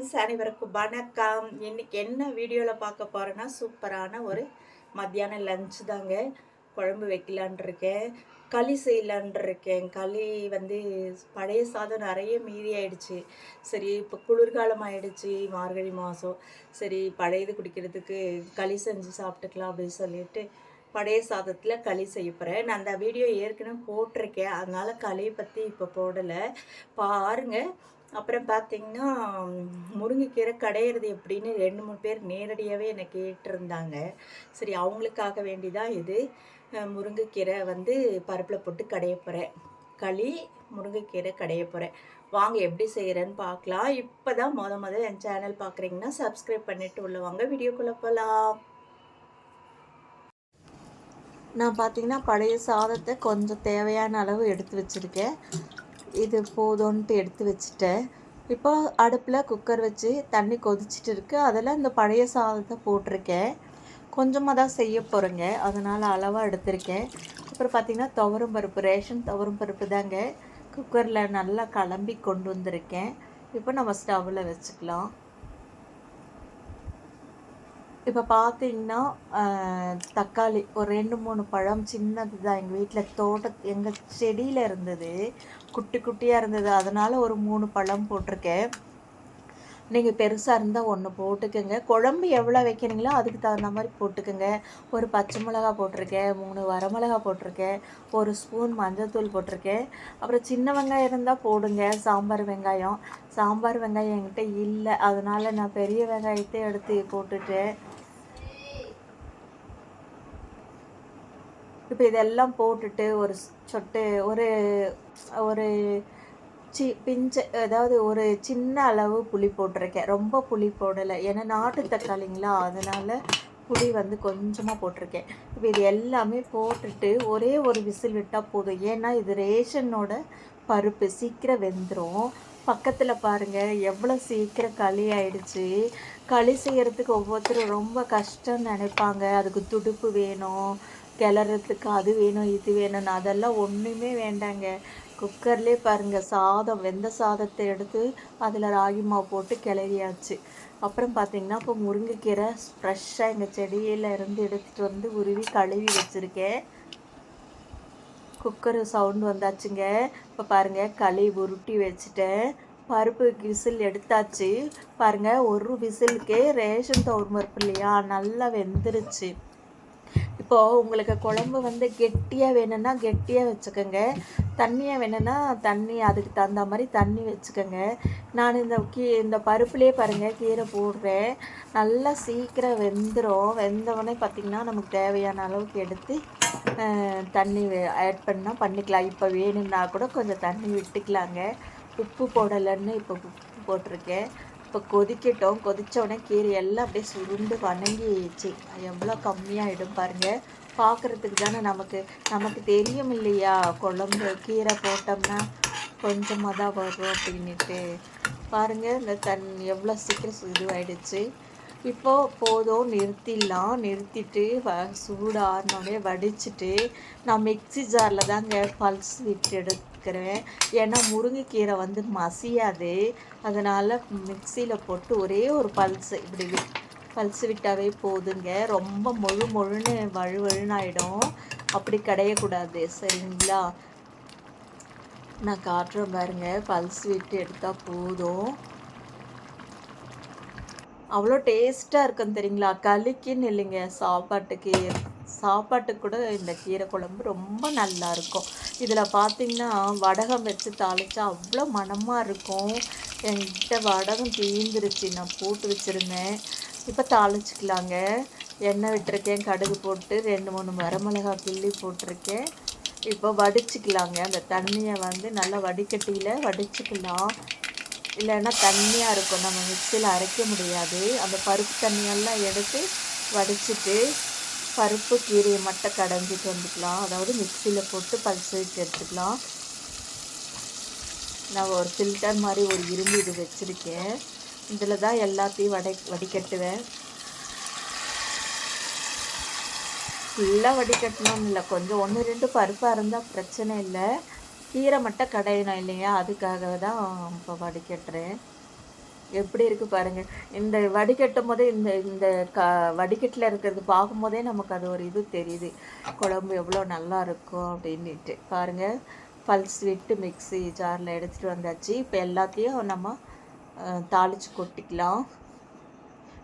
Friends அனைவருக்கும் வணக்கம். இன்னைக்கு என்ன வீடியோவில் பார்க்க போகிறேன்னா சூப்பரான ஒரு மத்தியான லஞ்ச் தாங்க. குழம்பு வைக்கலான் இருக்கேன். களி செய்யலான் இருக்கேன். களி வந்து பழைய சாதம் நிறைய மீதி ஆயிடுச்சு. சரி இப்போ குளிர்காலம் ஆயிடுச்சு மார்கழி மாதம் சரி பழையது குடிக்கிறதுக்கு களி செஞ்சு சாப்பிட்டுக்கலாம் அப்படின்னு சொல்லிட்டு பழைய சாதத்தில் களி செய்ய போகிறேன் நான் அந்த வீடியோ ஏற்கனவே போட்டிருக்கேன். அதனால் களியை பற்றி இப்போ போடலை. பாருங்கள் அப்புறம் பார்த்தீங்கன்னா முருங்கைக்கீரை கடையிறது எப்படின்னு ரெண்டு மூணு பேர் நேரடியாகவே என்னை கேட்டிருந்தாங்க. சரி அவங்களுக்காக வேண்டி தான் இது முருங்கைக்கீரை வந்து பருப்பில் போட்டு கடைய போகிறேன் களி முருங்கைக்கீரை கடைய போகிறேன் வாங்க எப்படி செய்கிறேன்னு பார்க்கலாம் இப்போ தான் மொதல் முதல்ல என் சேனல் பார்க்குறீங்கன்னா சப்ஸ்கிரைப் பண்ணிவிட்டு உள்ள வாங்க. வீடியோக்குள்ளே போகலாம் நான் பார்த்தீங்கன்னா பழைய சாதத்தை கொஞ்சம் தேவையான அளவு எடுத்து வச்சுருக்கேன். இது போதும்ன்ட்டு எடுத்து வச்சுட்டேன். இப்போ அடுப்பில் குக்கர் வச்சு தண்ணி கொதிச்சிட்டு இருக்கு. அதில் இந்த பழைய சாதத்தை போட்டிருக்கேன். கொஞ்சமாக தான் செய்ய போகிறேங்க அதனால் அளவாக எடுத்திருக்கேன். அப்புறம் பார்த்திங்கன்னா துவரம் பருப்பு ரேஷன் துவரம் பருப்பு தாங்க குக்கரில் நல்லா கிளம்பி கொண்டு வந்திருக்கேன். இப்போ நம்ம ஸ்டவ்வில் வச்சுக்கலாம். இப்போ பார்த்தீங்கன்னா தக்காளி ஒரு ரெண்டு மூணு பழம் சின்னது தான் எங்கள் வீட்டில் தோட்ட எங்கள் செடியில் இருந்தது. குட்டி குட்டியாக இருந்தது. அதனால் ஒரு மூணு பழம் போட்டிருக்கேன். நீங்கள் பெருசாக இருந்தால் ஒன்று போட்டுக்கோங்க. குழம்பு எவ்வளோ வைக்கிறீங்களோ அதுக்கு தகுந்த மாதிரி போட்டுக்கோங்க. ஒரு பச்சை மிளகா போட்டிருக்கேன் மூணு வரமிளகா போட்டிருக்கேன் ஒரு ஸ்பூன் மஞ்சள்தூள் போட்டிருக்கேன். அப்புறம் சின்ன வெங்காயம் இருந்தால் போடுங்க சாம்பார் வெங்காயம். சாம்பார் வெங்காயம் என்கிட்ட இல்லை. அதனால் நான் பெரிய வெங்காயத்தை எடுத்து போட்டுட்டேன். இப்போ இதெல்லாம் போட்டுட்டு ஒரு சொட்டு ஒரு ஒரு சி பிஞ்ச அதாவது ஒரு சின்ன அளவு புளி போட்டிருக்கேன். ரொம்ப புளி போடலை. ஏன்னா நாட்டு தக்காளிங்களா? அதனால் புளி வந்து கொஞ்சமாக போட்டிருக்கேன். இப்போ இது எல்லாமே போட்டுட்டு ஒரே ஒரு விசில் விட்டால் போதும். ஏன்னா இது ரேஷனோட பருப்பு. சீக்கிரம் வெந்துடும் பக்கத்தில் பாருங்கள் எவ்வளோ சீக்கிரம் களி ஆயிடுச்சு. களி செய்கிறதுக்கு ஒவ்வொருத்தரும் ரொம்ப கஷ்டம்னு நினைப்பாங்க. அதுக்கு துடுப்பு வேணும். கிளறதுக்கு அது வேணும் இது வேணும்னு. அதெல்லாம் ஒன்றுமே வேண்டாங்க. குக்கர்லேயே பாருங்கள் சாதம் வெந்த சாதத்தை எடுத்து அதில் ராகி மாவு போட்டு கிளறியாச்சு. அப்புறம் பார்த்தீங்கன்னா இப்போ முருங்கைக்கீரை ஃப்ரெஷ்ஷாக எங்கள் செடியில் இருந்து எடுத்துகிட்டு வந்து உருவி கழுவி வச்சுருக்கேன். குக்கர் சவுண்டு வந்தாச்சுங்க. இப்போ பாருங்கள் களி உருட்டி வச்சுட்டேன். பருப்பு விசில் எடுத்தாச்சு. பாருங்கள் ஒரு விசிலுக்கே ரேஷன் துவரம் பருப்பு இல்லையா? நல்லா வெந்துருச்சு. இப்போது உங்களுக்கு குழம்பு வந்து கெட்டியாக வேணும்னா கெட்டியாக வச்சுக்கோங்க. தண்ணியாக வேணும்னா தண்ணி அதுக்கு தகுந்த மாதிரி தண்ணி வச்சுக்கோங்க. நான் இந்த கீ இந்த பருப்புலேயே பாருங்கள் கீரை போடுறேன். நல்லா சீக்கிரம் வெந்துடும் வெந்தவொடனே பார்த்திங்கன்னா நமக்கு தேவையான அளவுக்கு எடுத்து தண்ணி ஆட் பண்ணால் பண்ணிக்கலாம். இப்போ வேணும்னா கூட கொஞ்சம் தண்ணி விட்டுக்கலாங்க. உப்பு போடலைன்னு இப்போ உப்பு போட்டிருக்கேன். இப்போ கொதிக்கட்டும். கொதிச்ச உடனே கீரை எல்லாம் அப்படியே சுருண்டு வணங்கிச்சு எவ்வளோ கம்மியாகிடும் பாருங்கள் பார்க்குறதுக்கு தானே நமக்கு நமக்கு தெரியும் இல்லையா? குழம்பு கீரை போட்டோம்னா கொஞ்சமாக தான் வரும் அப்படின்ட்டு பாருங்கள் இந்த தன் எவ்வளோ சீக்கிரம் இதுவாயிடுச்சு இப்போ போதும் நிறுத்திடலாம். நிறுத்திட்டு வ சூடு ஆறினோடனே வடிச்சிட்டு நான் மிக்ஸி ஜாரில் தாங்க பல்ஸ் விட்டு எடுக்கிறேன் ஏன்னா முருங்கைக்கீரை வந்து மசியாது. அதனால் மிக்சியில் போட்டு ஒரே ஒரு பல்ஸ் இப்படி வி- பல்ஸ் விட்டாவே போதுங்க. ரொம்ப முழு முழுன்னு வழு ஆயிடும் அப்படி கிடையக்கூடாது. சரிங்களா? நான் காட்டுறேன் பாருங்க. பல்ஸ் விட்டு எடுத்தால் போதும். அவ்வளோ டேஸ்ட்டாக இருக்கும் தெரியுங்களா? களிக்குன்னு இல்லைங்க. சாப்பாட்டுக்கு சாப்பாட்டுக்கு கூட இந்த கீரை குழம்பு ரொம்ப நல்லா இருக்கும். இதில் பார்த்தீங்கன்னா வடகம் வச்சு தாளித்தா அவ்வளோ மணமாக இருக்கும். என்கிட்ட வடகம் தீந்துருச்சு. நான் போட்டு வச்சுருந்தேன். இப்போ தாளிச்சிக்கலாங்க. எண்ணெய் விட்டுருக்கேன். கடுகு போட்டு ரெண்டு மூணு வரமிளகா கிள்ளி போட்டிருக்கேன். இப்போ வடிச்சிக்கலாங்க. அந்த தண்ணியை வந்து நல்லா வடிகட்டியில் வடிச்சிக்கலாம். இல்லைன்னா தண்ணியாக இருக்கும். நம்ம மிக்சியில் அரைக்க முடியாது. அந்த பருப்பு தண்ணியெல்லாம் எடுத்து வடிச்சிட்டு பருப்பு கீரையை மட்டும் கடைஞ்சிட்டு வந்துக்கலாம். அதாவது மிக்சியில் போட்டு பல்ஸ் வச்சு எடுத்துக்கலாம். நான் ஒரு ஃபில்டர் மாதிரி ஒரு இரும்பு இது வச்சுருக்கேன். இதில் தான் எல்லாத்தையும் வடை வடிகட்டுவேன். ஃபுல்லாக வடிகட்டணும்னு இல்லை கொஞ்சம் ஒன்று ரெண்டு பருப்பாக இருந்தால் பிரச்சனை இல்லை. கீரை மட்டும் கடையணும் இல்லையா? அதுக்காக தான் இப்போ வடிகட்டுறேன். எப்படி இருக்குது பாருங்கள் இந்த வடிகட்டும் போதே இந்த இந்த க வடிகட்டில் இருக்கிறது பார்க்கும்போதே நமக்கு அது ஒரு இது தெரியுது. குழம்பு எவ்வளோ நல்லா இருக்கும் அப்படின்ட்டு பாருங்கள் பல்ஸ் விட்டு மிக்ஸி ஜாரில் எடுத்துகிட்டு வந்தாச்சு. இப்போ எல்லாத்தையும் நம்ம தாளித்து கொட்டிக்கலாம்.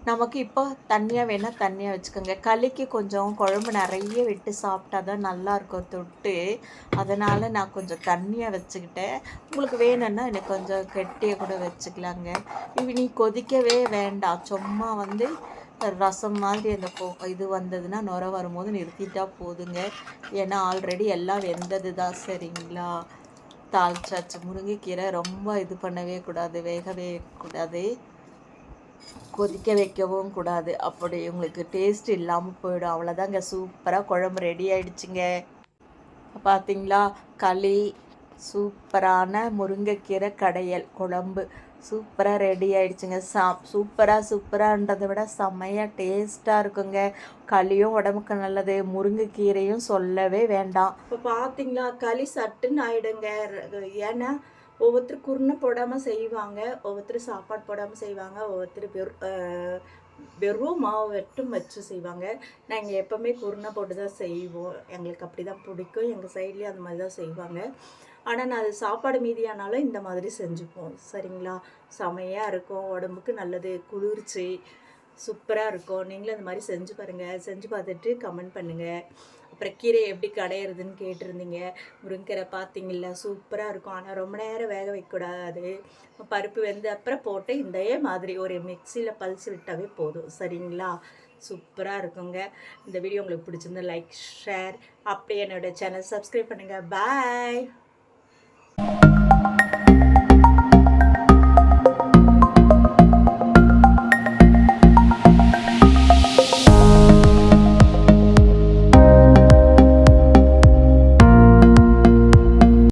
நமக்கு இப்போ தண்ணியாக வேணால் தண்ணியாக வச்சுக்கோங்க. களிக்கு கொஞ்சம் குழம்பு நிறைய விட்டு சாப்பிட்டா தான் நல்லாயிருக்கும் தொட்டு. அதனால் நான் கொஞ்சம் தண்ணியாக வச்சுக்கிட்டேன். உங்களுக்கு வேணும்னா எனக்கு கொஞ்சம் கெட்டியாக கூட வச்சுக்கலாங்க. நீ கொதிக்கவே வேண்டாம். சும்மா வந்து ரசம் மாதிரி அந்த கொ இது வந்ததுன்னா நுர வரும்போது நிறுத்திட்டா போதுங்க. ஏன்னா ஆல்ரெடி எல்லாம் வெந்தது தான் சரிங்களா? தாளிச்சாச்சு. முருங்கைக்கீரை ரொம்ப இது பண்ணவே கூடாது. வேகவே கூடாது. கொதிக்க வைக்கவும் கூடாது. அப்படி உங்களுக்கு டேஸ்ட் இல்லாமல் போயிடும். அவ்வளோதாங்க சூப்பராக குழம்பு ரெடி ஆயிடுச்சுங்க. பார்த்தீங்களா களி சூப்பரான முருங்கைக்கீரை கடையல் குழம்பு சூப்பராக ரெடி ஆயிடுச்சுங்க. சா சூப்பராக சூப்பரான்றதை விட செம்மையாக டேஸ்ட்டாக இருக்குங்க. களியும் உடம்புக்கு நல்லது. முருங்கைக்கீரையும் சொல்லவே வேண்டாம். இப்போ பார்த்தீங்களா களி சட்டுன்னு ஆயிடுங்க. ஏன்னா ஒவ்வொருத்தர் குருணை போடாமல் செய்வாங்க ஒவ்வொருத்தர் சாப்பாடு போடாமல் செய்வாங்க ஒவ்வொருத்தர் வெறும் வெறும் மாவு வெட்டும் வச்சு செய்வாங்க. நாங்கள் எப்போவுமே குருணை போட்டு தான் செய்வோம். எங்களுக்கு அப்படி தான் பிடிக்கும் எங்கள் சைட்லேயும் அந்த மாதிரி தான் செய்வாங்க. ஆனால் நான் அது சாப்பாடு மீதியானாலும் இந்த மாதிரி செஞ்சுப்போம். சரிங்களா? செமையாக இருக்கும். உடம்புக்கு நல்லது. குளிர்ச்சி சூப்பராக இருக்கும். நீங்களும் இந்த மாதிரி செஞ்சு பாருங்கள் செஞ்சு பார்த்துட்டு கமெண்ட் பண்ணுங்கள் அப்புறம் கீரை எப்படி கடையிறதுன்னு கேட்டிருந்தீங்க. முருங்கீரை பார்த்தீங்களா சூப்பராக இருக்கும். ஆனால் ரொம்ப நேரம் வேக வைக்கக்கூடாது பருப்பு வெந்த அப்புறம் போட்டு இதே மாதிரி ஒரு மிக்சியில் பல்ஸ் விட்டாவே போதும். சரிங்களா? சூப்பராக இருக்குங்க. இந்த வீடியோ உங்களுக்கு பிடிச்சிருந்தா லைக் ஷேர் அப்படியே என்னோட சேனல் சப்ஸ்கிரைப் பண்ணுங்கள் பாய்